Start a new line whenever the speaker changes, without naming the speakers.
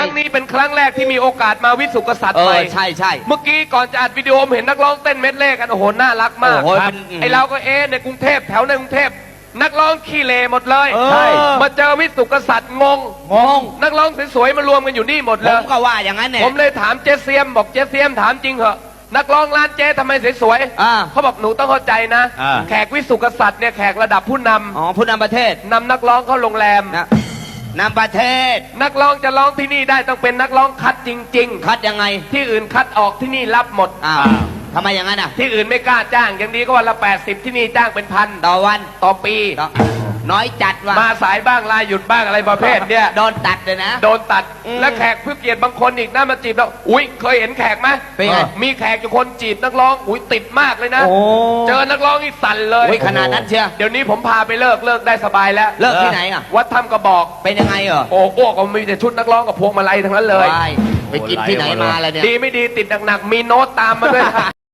รั้งนี้เป็นครั้งแรกที่มีโอกาสมาวิสุทธิกษัตริ
เอ
ย์ใหม่
อใช่ใช่
เมื่อกี้ก่อนจะอัดวิดีโอผมเห็นนักร้องเต้นเม็ดเล่กันโอ้โหน่ารักมาก
โอ้โห
ครับ
เป็นอืม
ไอเราก็เอ๊ะในกรุงเทพแถวในกรุงเทพนักร้องขี้เลหมดเลย
เออ ใช่
มาเจอวิสุทธิกษัตริย์งง
งง
นักร้องสวยๆมารวมกันอยู่นี่หมด
ผ
เลย
มก็ว่าอย่างนั้นเนี่ย
ผมเลยถามเจเซียมบอกเจเซียมถามจริงเหอะนักร้องร้านเจ๊ทำไมสวย
อ่า
เขาบอกหนูต้องเข้าใจนะ
อ่า
แขกวิสุทธิกษัตริย์เนี่ยแขกระดับผู้นำ
อ๋อผู้นำประเทศ
นำนักร้องเข้าโรงแรม
นะ นำประเทศ
นักร้องจะร้องที่นี่ได้ต้องเป็นนักร้องคัดจริง
คัดยังไง
ๆ ที่อื่นคัดออกที่นี่รับหมด
อ้าว
อ้าว
ทำไมอย่างนั้นอะ
ที่อื่นไม่กล้าจ้างอย่างดีก็วันละ 80 ที่นี่จ้างเป็นพัน
ต่อวัน
ต่อปี
ต่อ น้อยจัดว่ะ
มาสายบ้างลาหยุดบ้างอะไรประเภทเนี่ย
โดนตัดเลยนะ
โดนตัด
อืม
และแขกเพื่อเกียรติบางคนอีกนะมาจีบเราอุ้ยเคยเห็นแขกไหม
เป็นไง
มีแขกอยู่คนจีบนักร้องอุ้ยติดมากเลยนะ
โอ้
เจอนักร้องนี่สั่นเลย
โอ้ยขนาดนั้นเชียว
เดี๋ยวนี้ผมพาไปเลิกเลิกได้สบายแล้ว
เลิกที่ไหนอะ
วัดถ้ำกระบอก
เป็นยังไงเหรอ
โอ้อ้วกก็มีแต่ชุดนักร้องกับพวงมาลัยทั้งนั้นเลย
ไปไปกินที่ไหนมาอะไรเนี่ย
ดีไม่ดีติดหนักๆมีโน้ตตามมาด้วย